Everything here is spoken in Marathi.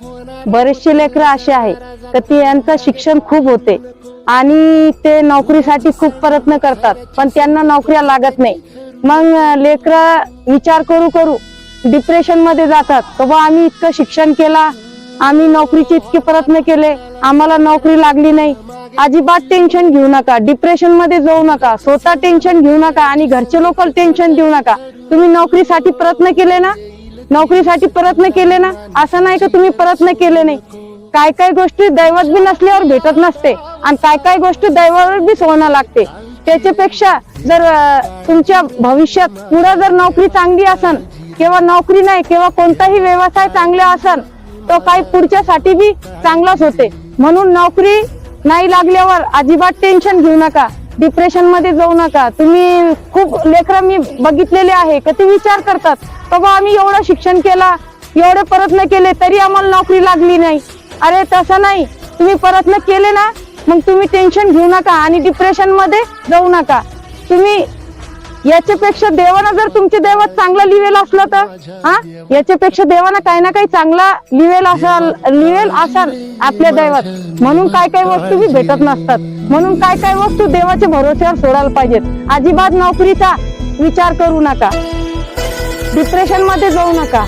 बरेचसे लेकरं असे आहे. तर ते यांचं शिक्षण खूप होते. आणि ते नोकरीसाठी खूप प्रयत्न करतात. पण त्यांना नोकऱ्या लागत नाही. मग लेकरं विचार करू करू डिप्रेशनमध्ये जातात. तर बा आम्ही इतकं शिक्षण केला. आम्ही नोकरीचे इतके प्रयत्न केले. आम्हाला नोकरी लागली नाही. अजिबात टेन्शन घेऊ नका. डिप्रेशनमध्ये जाऊ नका. स्वतः टेन्शन घेऊ नका. आणि घरचे लोक टेन्शन देऊ नका. तुम्ही नोकरीसाठी प्रयत्न केले ना नोकरीसाठी प्रयत्न केले ना? असं नाही का तुम्ही प्रयत्न केले नाही? काय काय गोष्टी दैवत बी नसल्यावर भेटत नसते आणि काय काय गोष्टी दैवावर बी सोनं लागते. त्याच्यापेक्षा जर तुमच्या भविष्यात पुढे जर नोकरी चांगली असन किंवा नोकरी नाही किंवा कोणताही व्यवसाय चांगला असन तो काही पुढच्यासाठी बी चांगलाच होते. म्हणून नोकरी नाही लागल्यावर अजिबात टेन्शन घेऊ नका. डिप्रेशनमध्ये जाऊ नका. तुम्ही खूप लेकरं मी बघितलेले आहे का ते विचार करतात. बाबा आम्ही एवढं शिक्षण केला एवढे प्रयत्न केले तरी आम्हाला नोकरी लागली नाही. अरे तसं नाही. तुम्ही प्रयत्न केले ना मग तुम्ही टेन्शन घेऊ नका आणि डिप्रेशनमध्ये जाऊ नका. तुम्ही याच्यापेक्षा देवानं जर तुमचे दैवत चांगलं लिहिलेलं असलं तर हा? याच्यापेक्षा देवानं काही ना काही चांगला लिवेल असाल लिहिलेल असाल आपल्या दैवत. म्हणून काय काय वस्तू ही भेटत नसतात. म्हणून काय काय वस्तू देवाच्या भरोश्यावर सोडायला पाहिजेत. अजिबात नोकरीचा विचार करू नका. डिप्रेशनमध्ये जाऊ नका.